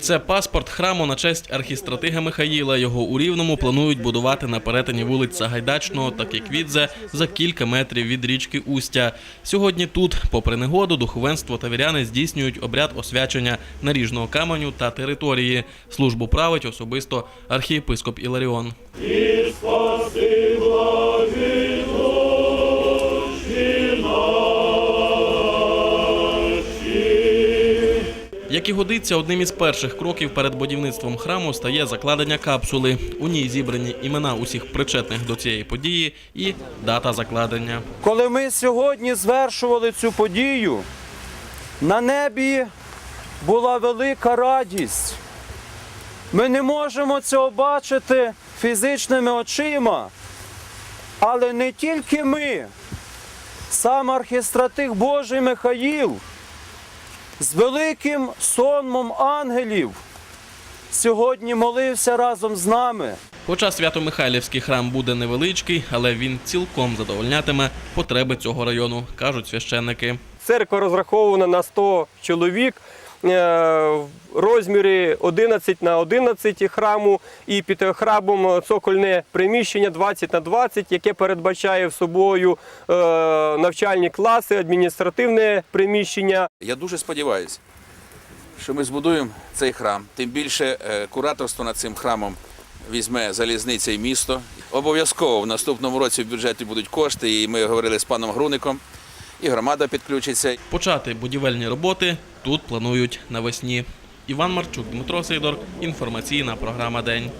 Це паспорт храму на честь архістратига Михаїла. Його у Рівному планують будувати на перетині вулиць Сагайдачного та Кіквідзе за кілька метрів від річки Устя. Сьогодні тут, попри негоду, духовенство та віряни здійснюють обряд освячення наріжного каменю та території. Службу править особисто архієпископ Іларіон. Як і годиться, одним із перших кроків перед будівництвом храму стає закладення капсули. У ній зібрані імена усіх причетних до цієї події і дата закладення. Коли ми сьогодні звершували цю подію, на небі була велика радість. Ми не можемо цього бачити фізичними очима, але не тільки ми, сам архістратих Божий Михаїл з великим сонмом ангелів сьогодні молився разом з нами. Хоча Свято-Михайлівський храм буде невеличкий, але він цілком задовольнятиме потреби цього району, кажуть священники. Церква розрахована на 100 чоловік. Е, в Розмірі 11 на 11 храму і під храмом цокольне приміщення 20 на 20, яке передбачає в собою е, навчальні класи, адміністративне приміщення. Я дуже сподіваюся, що ми збудуємо цей храм. Тим більше е, кураторство над цим храмом візьме залізниця і місто. Обов'язково в наступному році в бюджеті будуть кошти, і ми говорили з паном Груником, і громада підключиться. Почати будівельні роботи тут планують навесні. Іван Марчук, Дмитро Сидор. Інформаційна програма День.